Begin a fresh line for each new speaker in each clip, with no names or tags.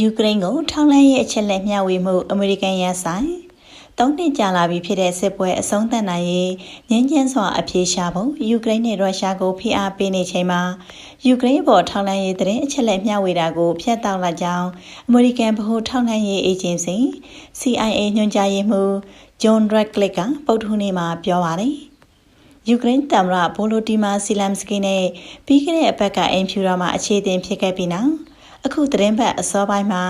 ယူကရိန်းကိုထောက်လှမ်းရေးအချက်လက်မျှဝေမှုအမေရိကန်ရဆိုင်သုံးနှစ်ကြာလာပြီဖြစ်တဲ့စစ်ပွဲအဆုံးသတ်နိုင်ရေးငြင်းချမ်းစွာအပြေရှားဖို့ယူကရိန်းနဲ့ရုရှားကိုဖိအားပေးနေချိန်မှာယူကရိန်းပေါ်ထောက်လှမ်းရေးတဲ့အချက်လက်မျှဝေတာကိုဖျက်တောက်လိုက်ကြောင်းအမေရိကန်ဗဟိုထောက်လှမ်းရေးအေဂျင်စီ CIA ညွှန်ကြားရေးမှူးဂျွန်ဒရက်ကလစ်ကပုတ်ထုနေ့မှာပြောပါတယ်ယူကရိန်းသမ္မတဗိုလိုဒီမာဆီလမ်စကီနဲ့ပြီးခဲ့တဲ့အပတ်ကအင်ဖြူတော်မှာအခြေအတင်ဖြစ်ခဲ့ပြီးနောက် အခုသတင်းပတ်အစောပိုင်းမှာ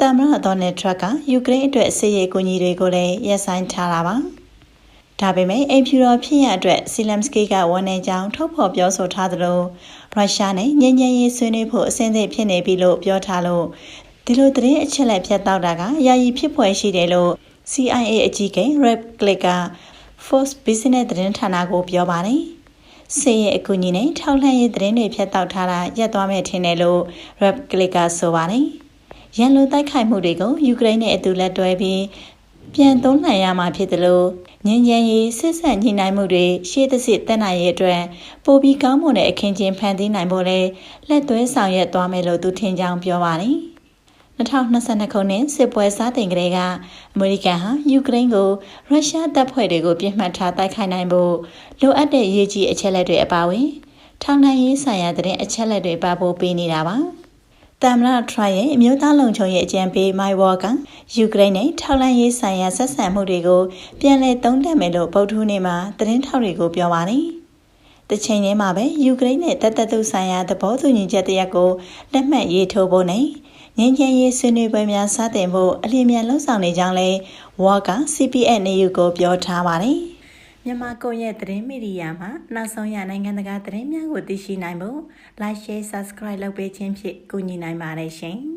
သမ္မတဒေါ်နယ်ထရက်ကယူကရိန်းအတွက်စစ်ရေးကူညီတွေကိုလည်းရပ်ဆိုင်းထားတာပါ။ဒါပေမဲ့အိမ်ဖြူတော်ဖြစ်ရအတွက်ဆီလမ်စကီကဝန်နေကြောင်းထုတ်ဖော်ပြောဆိုထားသလိုရုရှားနဲ့ငြိမ်းချမ်းရေးဆွေးနွေးဖို့အဆင်သင့်ဖြစ်နေပြီလို့ပြောထားလို့ဒီလိုသတင်းအချက်အလက်ဖြတ်တောက်တာကယာယီဖြစ်ဖွယ်ရှိတယ်လို့ CIA အကြီးအကဲ Rep Click က Force Business သတင်းဌာနကိုပြောပါတယ်။ ဆေးရဲ့အကူအညီနဲ့ထောက်လှမ်းရေးသတင်းတွေဖြတ်တောက်ထားတာရပ်သွားမယ်ထင်တယ်လို့ Rep Click ကဆိုပါတယ်။ရန်လိုတိုက်ခိုက်မှုတွေကိုယူကရိန်းနဲ့အတူလက်တွဲပြီးပြန်သုံးနိုင်ရမှာဖြစ်တယ်လို့ငញ្ញံရေးစစ်ဆက်ညှိနှိုင်းမှုတွေရှေ့သစ်တက်နိုင်ရေးအတွက်ပိုပြီးကောင်းမွန်တဲ့အခင်းချင်းဖန်တီးနိုင်ဖို့လဲလက်သွဲဆောင်ရွက်သွားမယ်လို့သူထင်ကြောင်းပြောပါတယ်။ 2022ခုနှစ်စစ်ပွဲစတင်ကလေးကအမေရိကန်ဟာယူကရိန်းကိုရုရှားတပ်ဖွဲ့တွေကိုပြစ်မှတ်ထားတိုက်ခိုက်နိုင်ဖို့လိုအပ်တဲ့ရေးကြီးအချက်လက်တွေအပါအဝင်ထောင်နှံရေးဆိုင်ရာတဲ့အချက်လက်တွေပါဖို့ပေးနေတာပါ။တမ်မလာထရရဲ့အမျိုးသားလုံခြုံရေးအကြံပေးမိုင်ဝါကယူကရိန်းနဲ့ထောက်လှမ်းရေးဆိုင်ရာဆက်ဆံမှုတွေကိုပြန်လည်သုံးသပ်မယ်လို့ဗုဒ္ဓဟူးနေ့မှာသတင်းထောက်တွေကိုပြောပါတယ်။တချိန်တည်းမှာပဲယူကရိန်းနဲ့တပ်တပ်သူဆိုင်ရာသဘောတူညီချက်တရက်ကိုလက်မှတ်ရေးထိုးဖို့နဲ့ ငင်းချင်ရေးဆွေးနွေးပွဲများစတင်ဖို့အလျင်မြန်လှုံ့ဆော်နေကြောင်းလဲဝါက CPN နေယူကိုပြောထားပါတယ်။မြန်မာကွန်ရက်သတင်းမီဒီယာမှာနောက်ဆုံးရနိုင်ငံတကာသတင်းများကိုသိရှိနိုင်ဖို့ Like Share Subscribe လုပ်ပေးခြင်းဖြင့်ကူညီနိုင်ပါတယ်ရှင်။